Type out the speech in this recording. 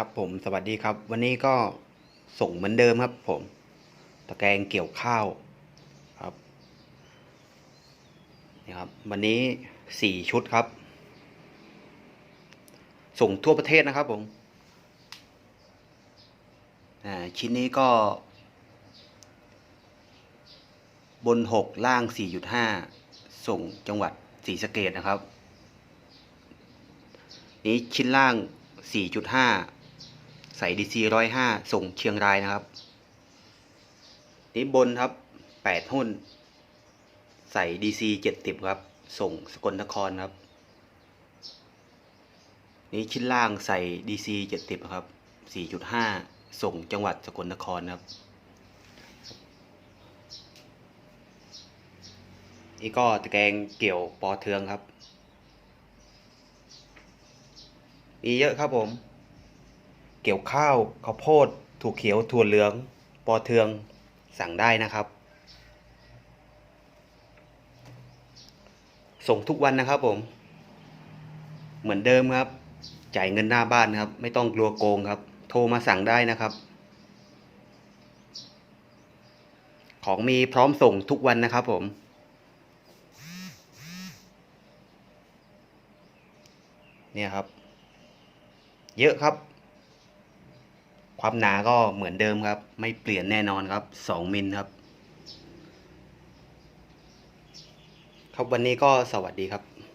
ครับผมสวัสดีครับ วันนี้ก็ส่งเหมือนเดิมครับ ผม ตะแกรงเกี่ยวข้าวครับนี่ครับ วันนี้สี่ชุดครับ ส่งทั่วประเทศนะครับ ผมชิ้นนี้ก็ บนหกล่างสี่จุดห้าส่งจังหวัดศรีสะเกดนะครับ นี้ชิ้นล่าง4.5 ใส่ดีซีร้อยห้าส่งเชียงรายนะครับ นี้บนครับ8หุ้น ใส่ดีซีเจ็ดติบครับ ส่งสกลนครครับ นี้ชิ้นล่างใส่ดีซีเจ็ดติบครับ4.5ส่งจังหวัดสกลนครครับนี่ก็ตะแกรงเกี่ยวปอเทืองครับ มีเยอะครับผม เกี่ยวข้าวข้าวโพดถั่วเขียวถั่วเหลือง ปอเทืองสั่งได้นะครับ ส่งทุกวันนะครับผม เหมือนเดิมครับ จ่ายเงินหน้าบ้านครับ ไม่ต้องกลัวโกงครับ โทรมาสั่งได้นะครับ ของมีพร้อมส่งทุกวันนะครับผมเนี่ยครับ เยอะครับ ความหนาก็เหมือนเดิมครับ ไม่เปลี่ยนแน่นอนครับสองมิลครับ ครับวันนี้ก็สวัสดีครับ